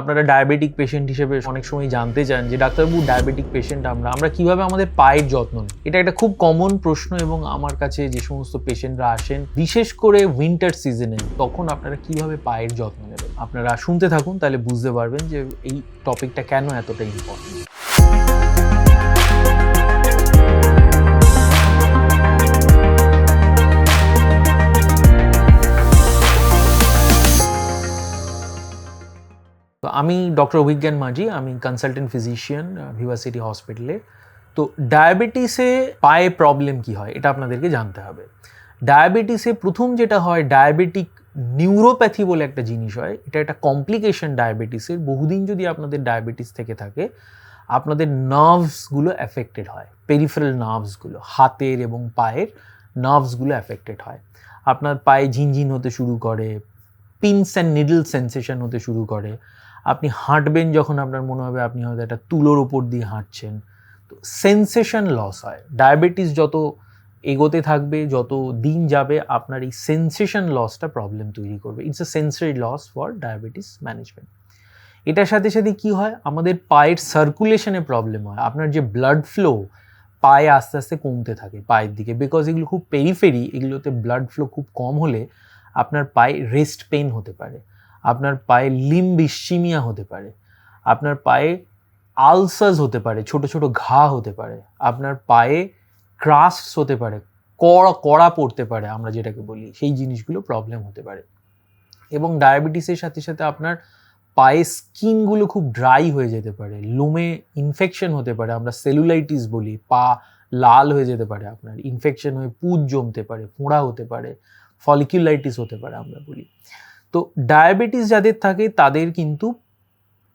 আপনারা diabetic patient হিসেবে অনেক সময় জানতে চান যে ডাক্তারবাবু ডায়াবেটিক পেশেন্ট আমরা আমরা কীভাবে আমাদের পায়ের যত্ন নিই? এটা একটা খুব কমন প্রশ্ন এবং আমার কাছে যে সমস্ত পেশেন্টরা আসেন, বিশেষ করে উইন্টার সিজনে তখন আপনারা কীভাবে পায়ের যত্ন নেবেন? আপনারা শুনতে থাকুন, তাহলে বুঝতে পারবেন যে এই টপিকটা কেন এতটা ইম্পর্টেন্ট আমি ডক্টর অভিজ্ঞান মাঝি, আমি কনসালটেন্ট ফিজিশিয়ান ভিভা সিটি হসপিটালে তো ডায়াবেটিসে পায়ে প্রবলেম কি হয়, এটা আপনাদেরকে জানতে হবে। ডায়াবেটিসে প্রথম যেটা হয় ডায়াবেটিক নিউরোপ্যাথি বলে একটা জিনিস হয়। এটা একটা কমপ্লিকেশন ডায়াবেটিসের বহুদিন যদি আপনাদের ডায়াবেটিস থেকে থাকে, আপনাদের নার্ভসগুলো অ্যাফেক্টেড হয়। পেরিফেরাল নার্ভসগুলো হাতের এবং পায়ের নার্ভসগুলো অ্যাফেক্টেড হয়। আপনার পায়ে ঝিনঝিন হতে শুরু করে পিনস অ্যান্ড নিডল সেন্সেশন হতে শুরু করে। আপনি হাঁটবেন যখন আপনার মনে হবে আপনি হয়তো একটা তুলোর ওপর দিয়ে হাঁটছেন। তো সেন্সেশন লস হয়। ডায়াবেটিস যত এগোতে থাকবে, যত দিন যাবে, আপনার এই সেন্সেশন লসটা প্রবলেম তৈরি করবে। It's a sensory loss for diabetes management এটার সাথে সাথে কি হয়? আমাদের পায়ের সার্কুলেশনে প্রবলেম হয়। আপনার যে ব্লাড ফ্লো পায়ে আস্তে আস্তে কমতে থাকে পায়ের দিকে। বিকজ এগুলো খুব পেরিফেরি এগুলোতে ব্লাড ফ্লো খুব কম হলে আপনার পায়ে রেস্ট পেন হতে পারে। আপনার পায়ে লিম্ব ইস্চিমিয়া হতে পারে, আপনার পায়ে আলসাস হতে পারে, ছোট ছোট ঘা হতে পারে, আপনার পায়ে ক্রাস্টস হতে পারে, কড়া কড়া পড়তে পারে আমরা যেটাকে বলি, সেই জিনিসগুলো প্রবলেম হতে পারে। এবং ডায়াবেটিসের সাথে সাথে আপনার পায়ে স্কিনগুলো খুব ড্রাই হয়ে যেতে পারে, লোমে ইনফেকশন হতে পারে, আমরা সেলুলাইটিস বলি, পা লাল হয়ে যেতে পারে, আপনার ইনফেকশন হয়ে পুজ জমতে পারে, ফোঁড়া হতে পারে ফলিকুলাইটিস হতে পারে আমরা বলি। তো ডায়াবেটিস যাদের থাকে, তাদের কিন্তু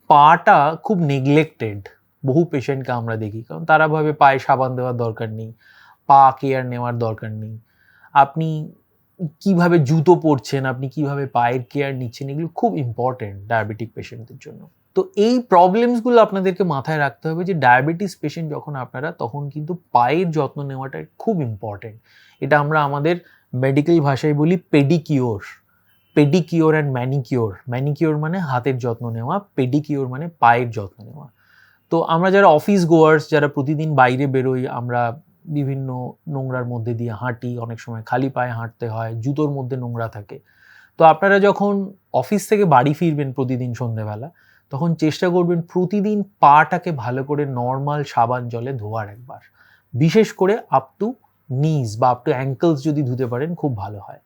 পাটা খুব নেগলেক্টেড বহু পেশেন্টকে আমরা দেখি, কারণ তারা ভাবে পায়ে সাবান দেওয়ার দরকার নেই, পা কেয়ার নেওয়ার দরকার নেই। আপনি কীভাবে জুতো পরছেন, আপনি কীভাবে পায়ের কেয়ার নিচ্ছেন, এগুলো খুব ইম্পর্টেন্ট ডায়াবেটিক পেশেন্টদের জন্য। তো এই প্রবলেমসগুলো আপনাদেরকে মাথায় রাখতে হবে যে, ডায়াবেটিস পেশেন্ট যখন আপনারা, তখন কিন্তু পায়ের যত্ন নেওয়াটা খুব ইম্পর্টেন্ট এটা আমরা আমাদের মেডিকেল ভাষায় বলি pedicure pedicure and manicure manicure মানে হাতের যত্ন নেওয়া পেডিকিওর মানে পায়ের যত্ন নেওয়া। তো আমরা যারা অফিস গোয়ার্স যারা প্রতিদিন বাইরে বেরোই, আমরা বিভিন্ন নোংরার মধ্যে দিয়ে হাঁটি, অনেক সময় খালি পায়ে হাঁটতে হয়, জুতোর মধ্যে নোংরা থাকে। তো আপনারা যখন অফিস থেকে বাড়ি ফিরবেন প্রতিদিন সন্ধেবেলা, তখন চেষ্টা করবেন প্রতিদিন পাটাকে ভালো করে নর্মাল সাবান জলে ধোয়ার একবার। বিশেষ করে আপ টু নিজ বা আপ টু অ্যাঙ্কলস যদি ধুতে পারেন, খুব ভালো হয়।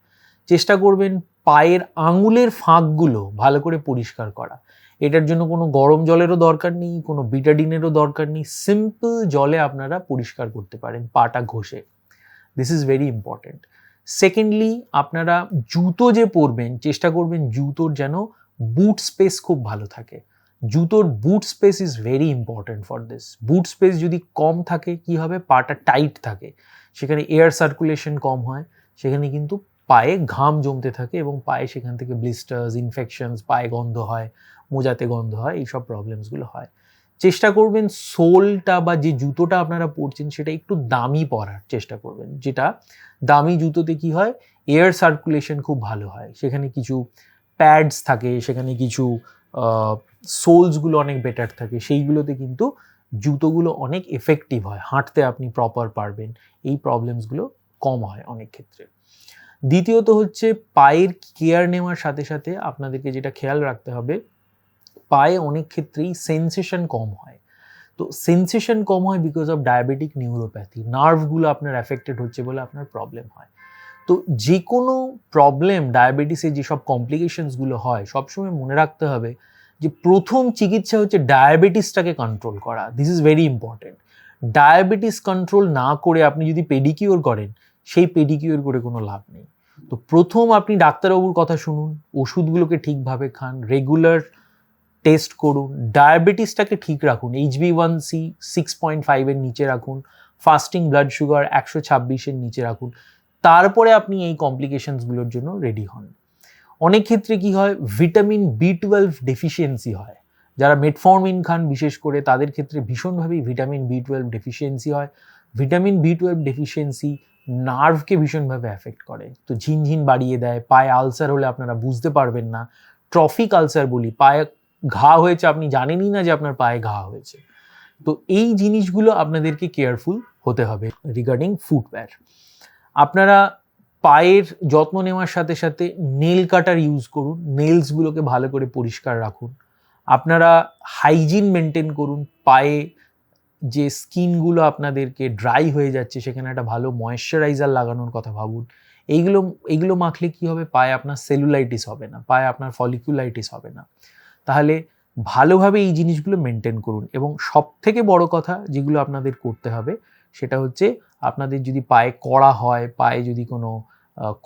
চেষ্টা করবেন পায়ের আঙুলের ফাঁকগুলো ভালো করে পরিষ্কার করা। এটার জন্য কোনো গরম জলেরও দরকার নেই, কোনো বিটাডিনেরও দরকার নেই সিম্পল জলে আপনারা পরিষ্কার করতে পারেন পাটা ঘষে। This is very important secondly আপনারা জুতো যে পরবেন, চেষ্টা করবেন জুতোর যেন বুট স্পেস খুব ভালো থাকে। জুতোর boot space is very important for this boot space যদি কম থাকে, কি হবে? পাটা টাইট থাকে। সেখানে এয়ার সার্কুলেশন কম হয়। সেখানে কিন্তু পায়ে ঘাম জমতে থাকে এবং পায়ে সেখান থেকে ব্লিস্টার্স ইনফেকশনস পায়ে গন্ধ হয়, মোজাতে গন্ধ হয়, এইসব প্রবলেমসগুলো হয়। চেষ্টা করবেন সোলটা বা যে জুতোটা আপনারা পরছেন সেটা একটু দামি পরার চেষ্টা করবেন। যেটা দামি জুতোতে কি হয়? এয়ার সার্কুলেশন খুব ভালো হয়। সেখানে কিছু প্যাডস থাকে, সেখানে কিছু সোলসগুলো অনেক বেটার থাকে। সেইগুলোতে কিন্তু জুতোগুলো অনেক এফেক্টিভ হয়। হাঁটতে আপনি প্রপার পারবেন। এই প্রবলেমসগুলো কম হয় অনেক ক্ষেত্রে। দ্বিতীয়ত হচ্ছে পায়ের কেয়ার নেওয়ার সাথে সাথে আপনাদেরকে যেটা খেয়াল রাখতে হবে, পায়ে অনেক ক্ষেত্রেই সেন্সেশন কম হয়। তো সেন্সেশন কম হয় বিকজ অফ ডায়াবেটিক নিউরোপ্যাথি নার্ভগুলো আপনার অ্যাফেক্টেড হচ্ছে বলে আপনার প্রবলেম হয়। তো যে কোনো প্রবলেম ডায়াবেটিসের যেসব কমপ্লিকেশনসগুলো হয়, সবসময় মনে রাখতে হবে যে প্রথম চিকিৎসা হচ্ছে ডায়াবেটিসটাকে কন্ট্রোল করা। This is very important diabetes control না করে আপনি যদি পেডিকিওর করেন, সেই পেডিকিওর করে কোনো লাভ নেই। তো প্রথম আপনি ডাক্তারবাবুর কথা শুনুন, ওষুধগুলোকে ঠিকভাবে খান রেগুলার টেস্ট করুন ডায়াবেটিসটাকে ঠিক রাখুন HB one C six point ফাইভের নিচে রাখুন ফাস্টিং ব্লাড সুগার একশো ছাব্বিশের নিচে রাখুন, তারপরে আপনি এই কমপ্লিকেশনসগুলোর জন্য রেডি হন। অনেক ক্ষেত্রে কি হয় ভিটামিন বি টুয়েলভ ডেফিসিয়েন্সি হয়। যারা মেটফর্মিন খান বিশেষ করে, তাদের ক্ষেত্রে ভীষণভাবেই ভিটামিন বি টুয়েলভ ডেফিসিয়েন্সি হয়। ভিটামিন বি টুয়েলভ ডেফিসিয়েন্সি নার্ভকে ভীষণভাবে অ্যাফেক্ট করে। তো ঝিনঝিন বাড়িয়ে দেয়, পায়ে আলসার হলে আপনারা বুঝতে পারবেন না। ট্রফিক আলসার বলি, পায়ে ঘা হয়েছে, আপনি জানেনই না যে আপনার পায়ে ঘা হয়েছে। তো এই জিনিসগুলো আপনাদেরকে কেয়ারফুল হতে হবে রিগার্ডিং ফুটওয়্যার আপনারা পায়ের যত্ন নেওয়ার সাথে সাথে নেল কাটার ইউজ করুন নেলসগুলোকে ভালো করে পরিষ্কার রাখুন। আপনারা হাইজিন মেনটেন করুন, পায়ে যে স্কিনগুলো আপনাদেরকে ড্রাই হয়ে যাচ্ছে, সেখানে একটা ভালো ময়েশ্চারাইজার লাগানোর কথা ভাবুন। এইগুলো এইগুলো মাখলে কি হবে? পায়ে আপনার সেলুলাইটিস হবে না, পায়ে আপনার ফলিকুলাইটিস হবে না। তাহলে ভালোভাবে এই জিনিসগুলো মেনটেন করুন এবং সব থেকে বড় কথা যেগুলো আপনাদের করতে হবে, সেটা হচ্ছে আপনাদের যদি পায়ে কড়া হয়, পায়ে যদি কোনো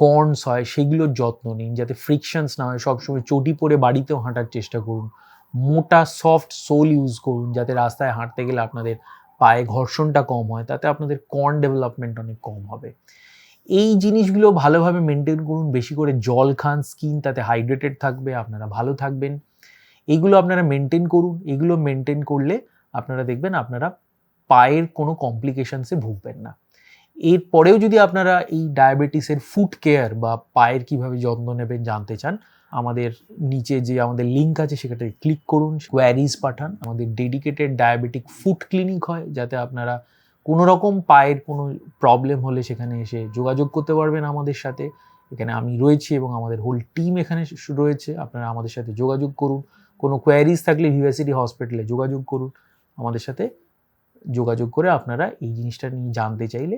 কর্নস হয়, সেগুলোর যত্ন নিন, যাতে ফ্রিকশনস না হয়। সবসময় চটি পরে বাড়িতেও হাঁটার চেষ্টা করুন। মোটা সফট সোল ইউজ করুন যাতে রাস্তায় হাঁটতে গেলে আপনাদের পায়ে ঘর্ষণটা কম হয়, তাতে আপনাদের কর্ন ডেভেলপমেন্ট অনেক কম হবে। এই জিনিসগুলো ভালোভাবে মেনটেন করুন, বেশি করে জল খান স্কিন তাতে হাইড্রেটেড থাকবে, আপনারা ভালো থাকবেন। এগুলো আপনারা মেনটেন করুন, এগুলো মেনটেন করলে আপনারা দেখবেন আপনারা পায়ের কোনো কমপ্লিকেশানসে ভুগবেন না। এরপরেও যদি আপনারা এই ডায়াবেটিসের ফুড কেয়ার বা পায়ের কীভাবে যত্ন নেবেন জানতে চান আমাদের নিচে যে আমাদের লিঙ্ক আছে, সেখানে ক্লিক করুন কোয়ারিজ পাঠান। আমাদের ডেডিকেটেড ডায়াবেটিক ফুড ক্লিনিক হয়, যাতে আপনারা কোনো রকম পায়ের কোনো প্রবলেম হলে সেখানে এসে যোগাযোগ করতে পারবেন আমাদের সাথে। এখানে আমি রয়েছি এবং আমাদের হোল টিম এখানে রয়েছে। আপনারা আমাদের সাথে যোগাযোগ করুন। কোনো কোয়ারিজ থাকলে ভিভাসিটি হসপিটালে যোগাযোগ করুন। আমাদের সাথে যোগাযোগ করে আপনারা এই জিনিসটা নিয়ে জানতে চাইলে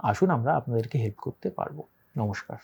আসুন, আমরা আপনাদেরকে হেল্প করতে পারব। নমস্কার।